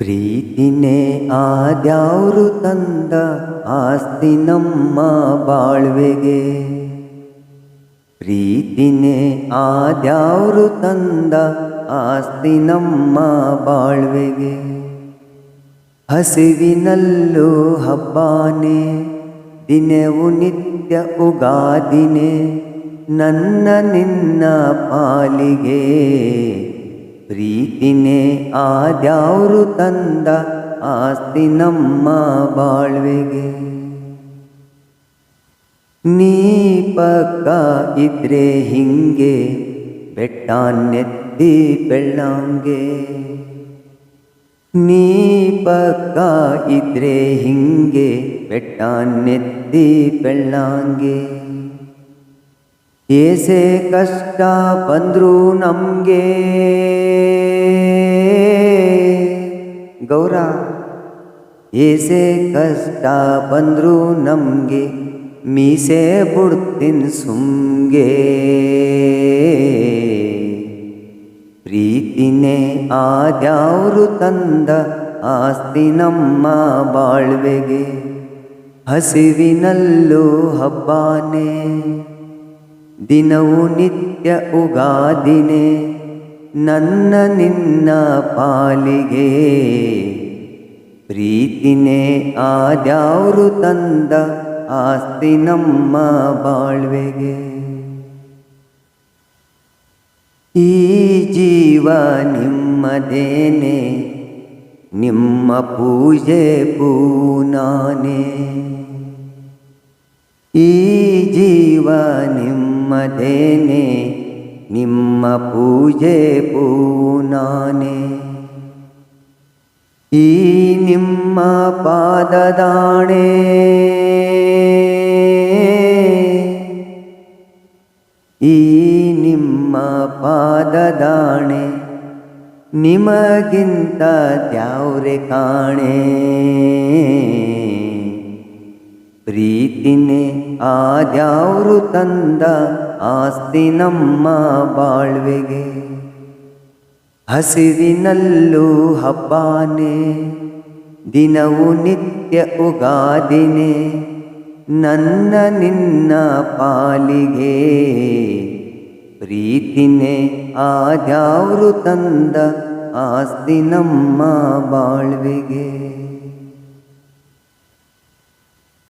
ಪ್ರೀತಿನೇ ಆದ್ಯಾವ್ರು ತಂದ ಆಸ್ತಿ ನಮ್ಮ ಬಾಳ್ವೆಗೆ. ಪ್ರೀತಿನೇ ಆದ್ಯಾವ್ರು ತಂದ ಆಸ್ತಿ ನಮ್ಮ ಬಾಳ್ವೆಗೆ. ಹಸಿವಿನಲ್ಲೂ ಹಬ್ಬಾನೆ, ದಿನವು ನಿತ್ಯ ಉಗಾದಿನೇ, ನನ್ನ ನಿನ್ನ ಪಾಲಿಗೆ. ಪ್ರೀತಿನೇ ಆದ್ಯಾವ್ರು ತಂದ ಆಸ್ತಿ ನಮ್ಮ ಬಾಳ್ವೆಗೆ. ನೀ ಪಕ್ಕ ಇದ್ರೆ ಹಿಂಗೆ ಬೆಟ್ಟಾನೆತ್ತಿ ಬೆಳ್ಳಂಗೆ. ನೀ ಪಕ್ಕ ಇದ್ರೆ ಹಿಂಗೆ ಬೆಟ್ಟ ನೆತ್ತಿ ಬೆಳ್ಳಂಗೆ. ಏಸೆ ಕಷ್ಟ ಬಂದ್ರು ನಮ್ಗೆ. ಗೌರ. ಏಸೆ ಕಷ್ಟ ಬಂದರೂ ನಮಗೆ, ಮೀಸೆ ಬುಡ್ತಿನ್ ಸುಮ್ಗೆ. ಪ್ರೀತಿನೇ ಆದ್ಯಾವ್ರು ತಂದ ಆಸ್ತಿ ನಮ್ಮ ಬಾಳ್ವೆಗೆ. ಹಸಿವಿನಲ್ಲೂ ಹಬ್ಬಾನೆ, ದಿನವು ನಿತ್ಯ ಉಗಾದಿನೇ. ನನ್ನ ನಿನ್ನ ಪಾಲಿಗೆ. ಪ್ರೀತಿನೇ ಆದ್ಯಾವ್ರು ತಂದ ಆಸ್ತಿ ನಮ್ಮ ಬಾಳ್ವೆಗೆ. ಈ ಜೀವ ನಿಮ್ಮದೇನೆ, ನಿಮ್ಮ ಪೂಜೆ ಪೂನಾನೆ. ಈ ಜೀವ ನಿಮ್ಮದೇನೆ ನಿಮ್ಮ ಪೂಜೆ ಪೂನಾನೆ. ಈ ನಿಮ್ಮ ಪಾದದಾಣೆ. ಈ ನಿಮ್ಮ ಪಾದದಾಣೆ ನಿಮಗಿಂತ ದ್ಯಾವ್ರೆ ಕಾಣೆ. ಪ್ರೀತಿನೇ ಆದ್ಯಾವ್ರು ತಂದ ಆಸ್ತಿ ನಮ್ಮ ಬಾಳ್ವೆಗೆ. ಹಸಿರಿನಲ್ಲೂ ಹಬ್ಬಾನೆ, ದಿನವು ನಿತ್ಯ ಉಗಾದಿನೇ, ನನ್ನ ನಿನ್ನ ಪಾಲಿಗೆ. ಪ್ರೀತಿನೇ ಆದ್ಯಾವ್ರು ತಂದ ಆಸ್ತಿ ನಮ್ಮ ಬಾಳ್ವೆಗೆ.